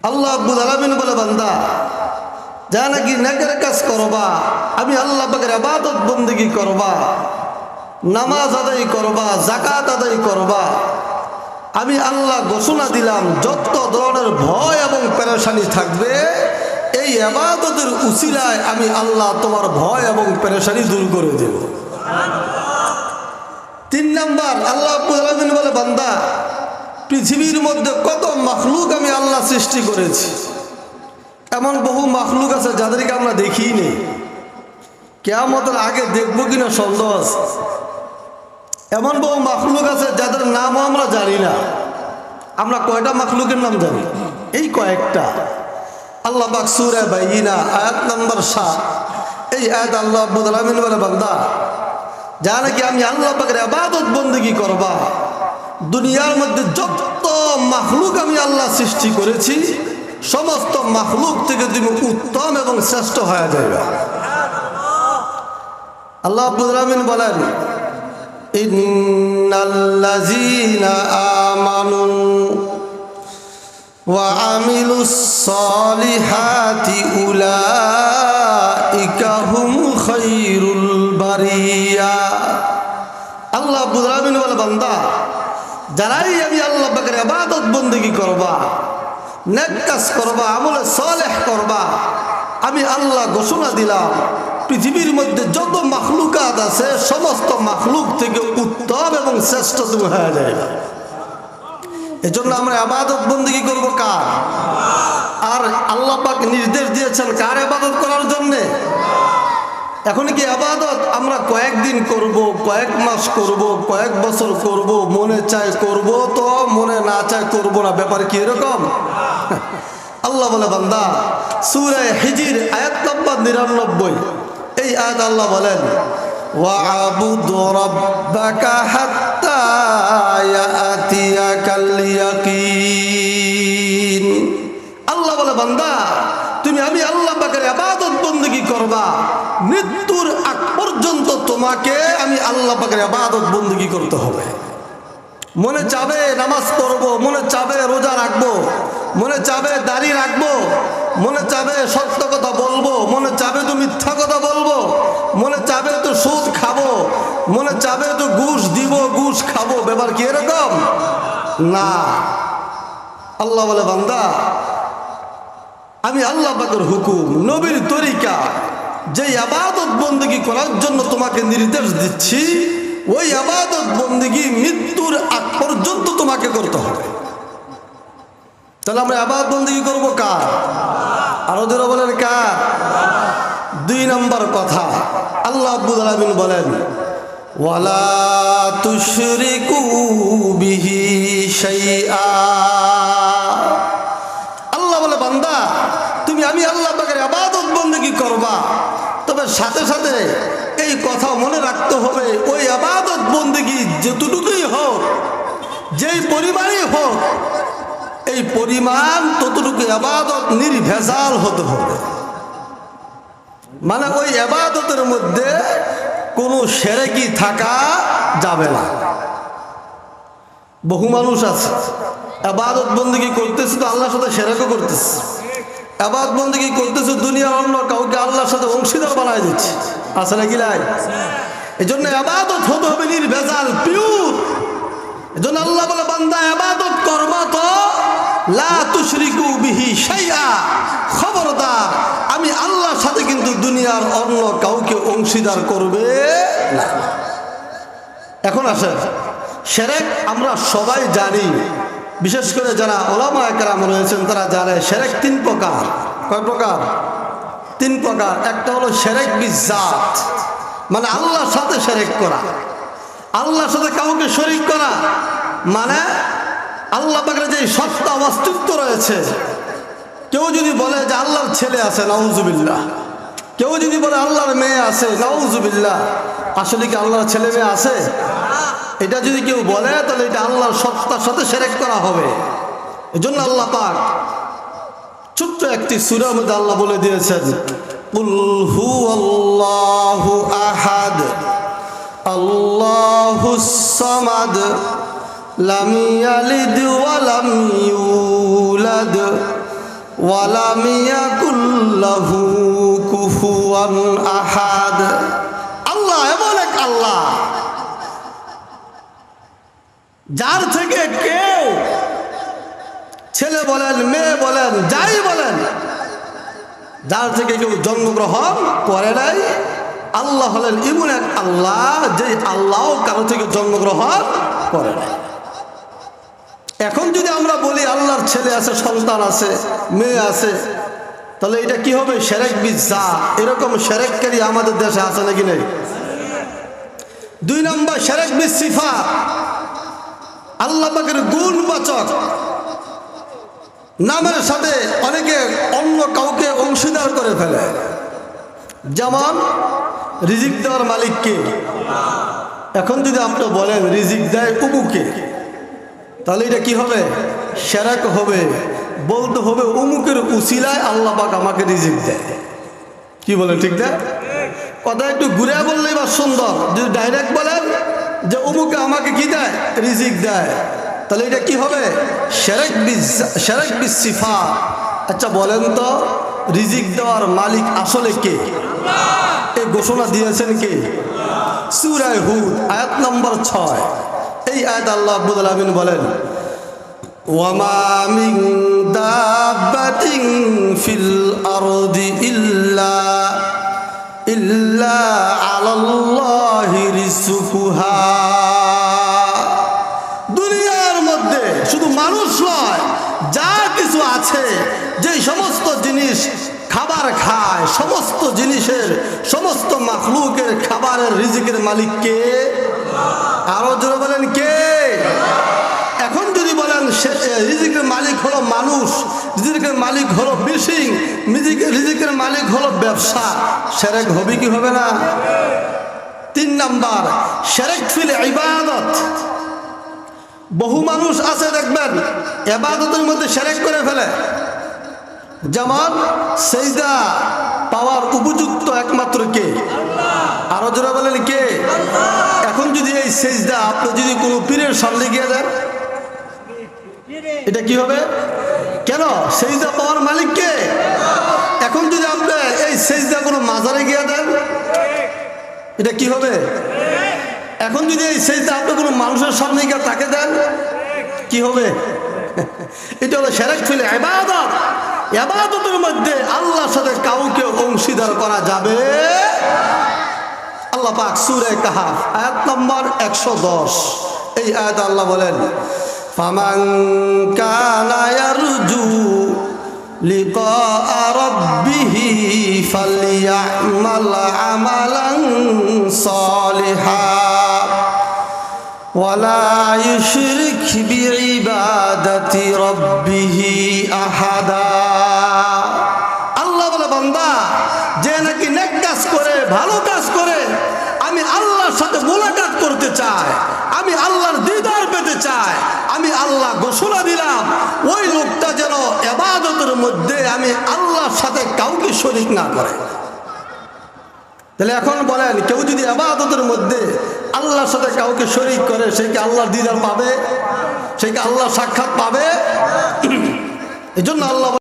আল্লাহ আব্বুল আলমিন বলে, বান্দা, যা নাকি নেকের কাজ করবা, আমি আল্লাহ পাকের আবাদত বন্দিগি করবা, নামাজ আদায় করবা জাকাত আদায় করবা। আমি আল্লাহ ঘোষণা দিলাম, যত ধরনের ভয় এবং পেরেশানি থাকবে, এই আবাদতের উচিলায় আমি আল্লাহ তোমার ভয় এবং পেরেশানি দূর করে দেব। তিন নাম্বার, আল্লাহ আব্বুল আলমিন বলে, বান্দা পৃথিবীর মধ্যে কত মাখলুক আমি আল্লাহ সৃষ্টি করেছি? এমন বহু মাখলুক আছে যাদেরকে আমরা দেখিই নেই কেয়ামতের আগে দেখব কিনা সন্দেহ আছে। এমন বহু মাখলুক আছে যাদের নামও আমরা জানি না। আমরা কয়টা মাখলুকের নাম জানি? এই কয়েকটা। আল্লাহ বাক সুরে বাইনা, আয়াত নম্বর সাত। এই আয়াত আল্লাহ আব্বুল আলমিন বলে, বান্দা যা নাকি আমি আল্লাহ পাকের আবাদত বন্দিগি করবা? দুনিয়ার মধ্যে যত মাখলুক আমি আল্লাহ সৃষ্টি করেছি, সমস্ত মাখলুক থেকে তুমি উত্তম এবং শ্রেষ্ঠ হয়ে যাবে আল্লাহ আব্বুল রহমিন বলেন ওয়া আল্লাহ রহমিন বলে, বান্দা যারাই আমি আল্লাহ পাকের আবাদত বন্দিগি করবা, নেক কাজ করবা, আমলে সলেহ করবা, আমি আল্লাহ ঘোষণা দিলাম, পৃথিবীর মধ্যে যত মাখলুকাত আছে, সমস্ত মাখলুক থেকে উত্তম এবং শ্রেষ্ঠ তুমি হয়ে যায় এই জন্য আমরা আবাদত বন্দিগি করব কার? আর আল্লাহ পাক নির্দেশ দিয়েছেন কার আবাদত করার জন্যে? এখন কি আবাদত আমরা কয়েকদিন করব কয়েক মাস করব কয়েক বছর করব মনে চায় করব তো মনে না চায় করব না ব্যাপার কি এরকম আল্লাহ বলে বান্দা সুরে হিজির আয়াত নম্বর নিরানব্বই এই আয়াত আল্লাহ বলেন وَاعْبُدْ رَبَّكَ حَتَّى يَأْتِيَكَ الْيَقِينُ আল্লাহ বলে বান্দা তুমি আমি আল্লাহ পাকের আবাদত বন্দী করবা মৃত্যুর আগ পর্যন্ত তোমাকে আমি আল্লাহ পাকের আবাদত বন্দী করতে হবে। মনে চাবে নামাজ পড়ব, মনে চাবে রোজা রাখব, মনে চাবে দাড়ি রাখব, মনে চাবে সত্য কথা বলব, মনে চাবে তো মিথ্যা কথা বলব, মনে চাবে তো সুদ খাব, মনে চাবে তো ঘুষ দিব, ঘুষ খাব। ব্যাপার কি এরকম? না। আল্লাহ বলে, বান্দা, আমি আল্লাহ পাকের হুকুম, নবীর তরিকা যে আবাদত বন্দী করার জন্য তোমাকে নির্দেশ দিচ্ছি, ওই আবাদত বন্দী মৃত্যুর আগ পর্যন্ত তোমাকে করতে হবে। তাহলে আমরা আবাদ বন্দী করব কার? আরও যারা বলেন কার? দুই নম্বর কথা, আল্লাহ আব্বুল আলমিন বলেন, ওয়ালা আল্লাহ বলে, বান্দা, তুমি আমি আল্লাহ পাকের আবাদত বন্দী করবা। সাথে সাথে এই কথা মনে রাখতে হবে, ওই আবাদত বন্দিগি যতটুকুই হোক, যেই পরিমাণই হোক, এই পরিমাণ ততটুকু আবাদত নির্ভেজাল হতে হবে। মানে ওই আবাদতের মধ্যে কোনো সেরেকি থাকা যাবে না। বহু মানুষ আছে, আবাদত বন্দিগি করতেছে তো আল্লাহর সাথে সেরেকও করতেছে। আবাদ বন্দিগি করতেছে দুনিয়ার অন্য কাউকে আল্লাহর সাথে অংশীদার বানায় দিচ্ছে। আছে নাকি লাই এই জন্য আবাদত হতে হবে নির্ভেজাল পিউর এই জন্য আল্লাহ বলে, বান্দা, আবাদত করবা তো, লা তুশরিকু বিহি শাইআ। খবরদার, আমি আল্লাহর সাথে কিন্তু দুনিয়ার অন্য কাউকে অংশীদার করবে না। এখন আসেন, সেরেক আমরা সবাই জানি বিশেষ করে যারা ওলামা একরাম রয়েছেন, তারা জানে সেরেক তিন প্রকার। কয় প্রকার? তিন প্রকার। একটা হলো সেরেক বিজাত। মানে আল্লাহর সাথে সেরেক করা। আল্লাহর সাথে কাউকে শরিক করা। মানে আল্লাহ পাকের যে সত্তা, অস্তিত্ব রয়েছে। কেউ যদি বলে যে আল্লাহর ছেলে আছে, নাউজুবিল্লাহ। কেউ যদি বলে আল্লাহর মেয়ে আছে, নাউজুবিল্লাহ। আসলে কি আল্লাহর ছেলে মেয়ে আছে? এটা যদি কেউ বলে, তাহলে এটা আল্লাহর সত্তার সাথে সেরেক করা হবে। এই জন্য আল্লাহ পাক ছোট্ট একটি সুরের মধ্যে আল্লাহ বলে দিয়েছেন আহাদ আহাদ। আল্লাহ, এমন এক আল্লাহ। যার থেকে কেউ ছেলে বলেন, মেয়ে বলেন, যাই বলেন, যার থেকে কেউ জন্মগ্রহণ করে নাই, আল্লাহ হলেন এমন এক আল্লাহ যে আল্লাহ কারও থেকে জন্মগ্রহণ করে নাই। এখন যদি আমরা বলি আল্লাহর ছেলে আছে, সন্তান আছে, মেয়ে আছে, তাহলে এটা কি হবে? সেরেক বিজা এরকম সেরেককারী আমাদের দেশে আছে নাকি নেই? দুই নম্বর, সেরেক বিজ সিফা আল্লাহ পাকের গুণবাচক। নামের সাথে অনেকে অন্য কাউকে অংশীদার করে ফেলে। যেমন, রিজিক দেওয়ার মালিককে এখন যদি আপনি বলেন, রিজিক দেয় উবুকে তাহলে এটা কি হবে? সেরাক হবে বলতে হবে, উমুকের উসিলায় আল্লাহ পাক আমাকে রিজিক দেয়। কি বলেন, ঠিক না? কথা একটু ঘুরে বললেই বা সুন্দর। যদি ডাইরেক্ট বলেন যে অমুকে আমাকে কি দেয়? রিজিক দেয়। তাহলে এটা কি হবে? সেরেক সেরেক বিসিফা আচ্ছা বলেন তো, রিজিক দেওয়ার মালিক আসলে কে? এই ঘোষণা দিয়েছেন কে? সুরায় হুদ, আয়াত নম্বর ছয়। এই আয়াত আল্লাহ আব্বুল আলমিন বলেন, ওয়ামা মিন দাব্বাতিন ফিল আরদি ইল্লা ইল্লা আলাল্লাহি রিজকুহা যা কিছু আছে যে সমস্ত জিনিস খাবার খায়, সমস্ত জিনিসের, সমস্ত মাখলুকের খাবারের রিজিকের মালিক কে? আরও জোরে বলেন কে? এখন যদি বলেন রিজিকের মালিক হলো মানুষ, রিজিকের মালিক হলো ফিশিং রিজিকের মালিক হলো ব্যবসা, সেরেক হবে কি হবে না? তিন নাম্বার, সেরেক ফিল ইবাদত। বহু মানুষ আছে, দেখবেন, এবাদতের মধ্যে সেরেক করে ফেলে। যেমন সেইদা পাওয়ার উপযুক্ত একমাত্র কে? আরও জোরে বলেন, কে? এখন যদি এই সেজদা আপনি যদি কোনো পীরের সামনে গিয়ে দেন, এটা কি হবে? কেন? সেজদা পাওয়ার মালিক কে? এখন যদি আপনি এই সেজদা কোনো মাজারে গিয়ে দেন, এটা কি হবে? এখন যদি এই সেজদা আপনি কোনো মানুষের সামনে গিয়ে তাকে দেন, কি হবে? এটা হলো সেরেক ফেলে এবাদত এবাদতের মধ্যে আল্লাহর সাথে কাউকে অংশীদার করা যাবে? আল্লাহ পাক সুরে কাহাফ, আয়াত নম্বর একশো দশ। এই আয়াত আল্লাহ বলেন, ফামান কানা ইয়ারজু লিকা রাব্বিহি ফালইয়ামাল আমালান সালিহা। ولا يشرك بعبادة ربه أحدا আল্লাহ বলে বান্দা যে নাকি নেক কাজ করে ভালো কাজ করে আমি আল্লাহর সাথে মোলাকাত করতে চাই আমি আল্লাহর দিদার পেতে চাই আমি আল্লাহ ঘোষণা দিলাম ওই লোকটা যেন এবাদতের মধ্যে আমি আল্লাহর সাথে কাউকে শরিক না করে তাহলে এখন বলেন কেউ যদি আবাদতের মধ্যে আল্লাহর সাথে কাউকে শরিক করে, সে কি আল্লাহর দিদার পাবে? সে কি আল্লাহ সাক্ষাৎ পাবে? এজন্য জন্য আল্লাহ